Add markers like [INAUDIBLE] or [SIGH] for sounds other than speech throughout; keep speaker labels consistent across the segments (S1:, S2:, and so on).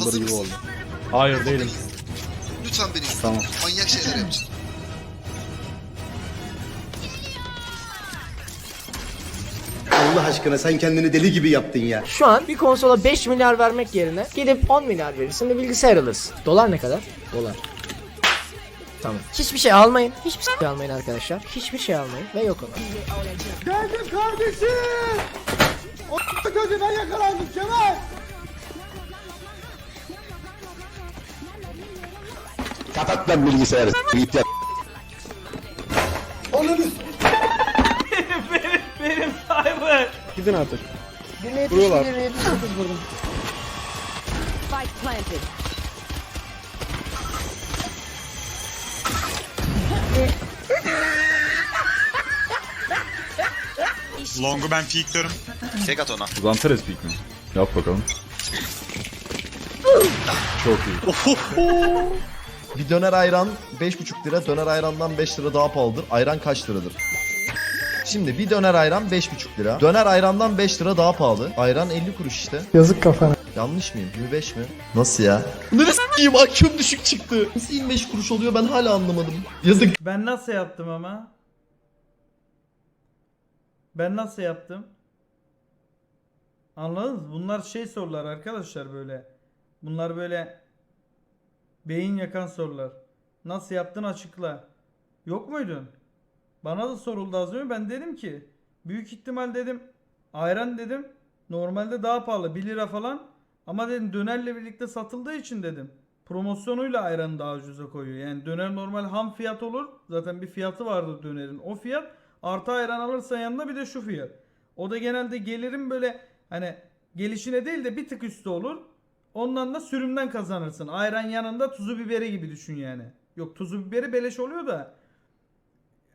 S1: Hazır
S2: gibi
S1: mısın?
S2: oldu. Hayır değilim.
S1: Lütfen beni izle.
S2: Tamam.
S1: Manyak şeyler yapacağım.
S3: Allah aşkına sen kendini deli gibi yaptın ya.
S4: Şu an bir konsola 5 milyar vermek yerine gidip 10 milyar verirsin de bilgisayar alırsın. Dolar ne kadar? Dolar. Tamam. Hiçbir şey almayın. Hiçbir şey almayın arkadaşlar. Hiçbir şey almayın ve yok olun.
S5: Geldim kardeşim. O gözüne yakalandım Kemal.
S3: Kapat lan bilgisayarı. Git yat.
S6: Benim Cyber.
S2: Gidin artık. Vuruyorlar.
S7: Spike planted.
S8: Long'u ben peekliyorum.
S1: Tek at ona.
S9: Zantares peek mi? Yap bakalım. Çok iyi.
S10: Bir döner ayran 5,5 lira, döner ayrandan 5 lira daha pahalıdır. Ayran kaç liradır? Şimdi bir döner ayran 5,5 lira. Döner ayrandan 5 lira daha pahalı. Ayran 50 kuruş işte.
S5: Yazık kafana.
S10: Yanlış mıyım? 25 mi? Nasıl ya? Neresi s**eyim? IQ'm düşük çıktı. Nasıl 25 kuruş oluyor ben hala anlamadım. Yazık.
S6: Ben nasıl yaptım ama? Ben nasıl yaptım? Anladınız? mı? Bunlar şey sorular arkadaşlar böyle. Bunlar böyle beyin yakan sorular. Nasıl yaptın açıkla. Yok muydun? Bana da soruldu az önce. Ben dedim ki büyük ihtimal dedim ayran dedim normalde daha pahalı 1 lira falan ama dedim dönerle birlikte satıldığı için dedim promosyonuyla ayranı daha ucuza koyuyor. Yani döner normal ham fiyat olur. Zaten bir fiyatı vardır dönerin. O fiyat artı ayran alırsan yanında bir de şu fiyat. O da genelde gelirin böyle hani gelişine değil de bir tık üstü olur. Ondan da sürümden kazanırsın. Ayran yanında tuzu biberi gibi düşün yani. Yok tuzu biberi beleş oluyor da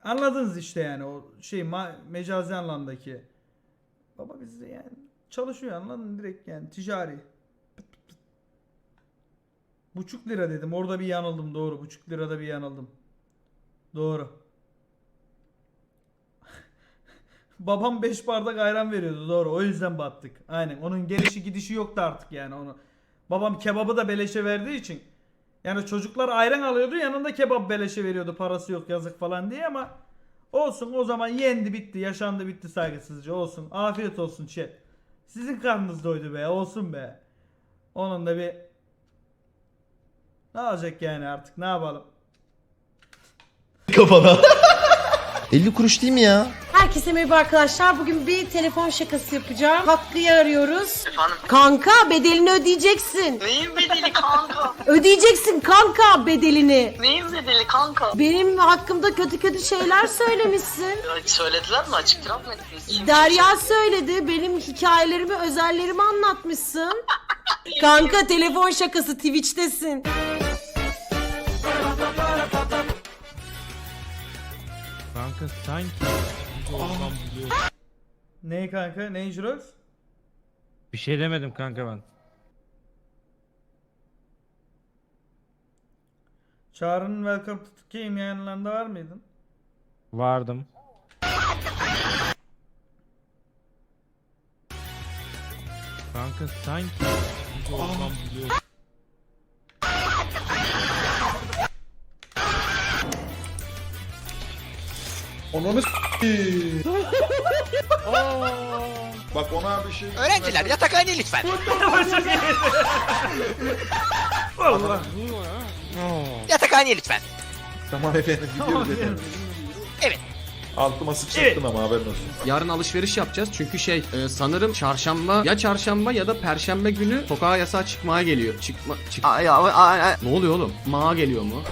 S6: Anladınız işte yani o şey mecazi anlamdaki. Baba bizde yani çalışıyor anladın direkt yani ticari. Buçuk lira dedim orada bir yanıldım doğru buçuk lirada bir yanıldım. Doğru. [LAUGHS] Babam 5 bardak ayran veriyordu doğru o yüzden battık. Aynen onun gelişi gidişi yoktu artık yani onu. Babam kebabı da beleşe verdiği için. Yani çocuklar ayran alıyordu yanında kebap beleşe veriyordu parası yok yazık falan diye ama olsun o zaman yendi bitti yaşandı bitti saygısızca olsun afiyet olsun chat. Sizin karnınız doydu be olsun be. Onun da bir ne olacak yani artık ne yapalım.
S10: Kafana. [LAUGHS] 50 kuruş değil mi ya?
S7: Herkese merhaba arkadaşlar. Bugün bir telefon şakası yapacağım. Hakkı'yı arıyoruz. Kanka bedelini ödeyeceksin.
S11: Neyin bedeli kanka? [LAUGHS]
S7: Ödeyeceksin kanka bedelini.
S11: Neyin bedeli kanka?
S7: Benim hakkımda kötü kötü şeyler söylemişsin.
S11: Söylediler mi? Açık cevap mı ettiniz?
S7: Derya söyledi. Benim hikayelerimi, özellerimi anlatmışsın. [LAUGHS] Kanka telefon şakası Twitch'tesin.
S6: Kanka sanki Ne kanka ne Jirox?
S12: Bir şey demedim kanka ben.
S6: Çağrı'nın Welcome to the Game yayınlarında var mıydın?
S12: Vardım. Kanka sanki
S9: S**eyim. [LAUGHS] Bak ona bir şey...
S11: Öğrenciler yatakhane lütfen.
S6: Allah.
S11: Yatakhane lütfen.
S9: Tamam efendim gidiyoruz efendim.
S11: Evet.
S9: Altıma sıçrattın ama haberin olsun.
S2: Yarın alışveriş yapacağız çünkü şey e, sanırım çarşamba ya çarşamba ya da perşembe günü sokağa yasağı çıkmaya geliyor. Çıkma çık. Ne oluyor oğlum? Mağa geliyor mu?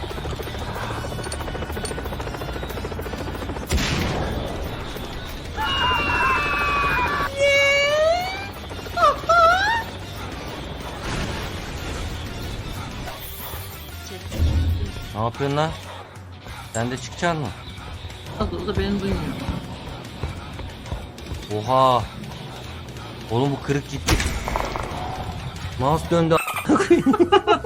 S12: Ne yapıyorsun lan? Sen de çıkacaksın mı?
S7: O da beni duymuyor.
S12: Oha. Oğlum bu kırık gitti. Mouse döndü. [LAUGHS]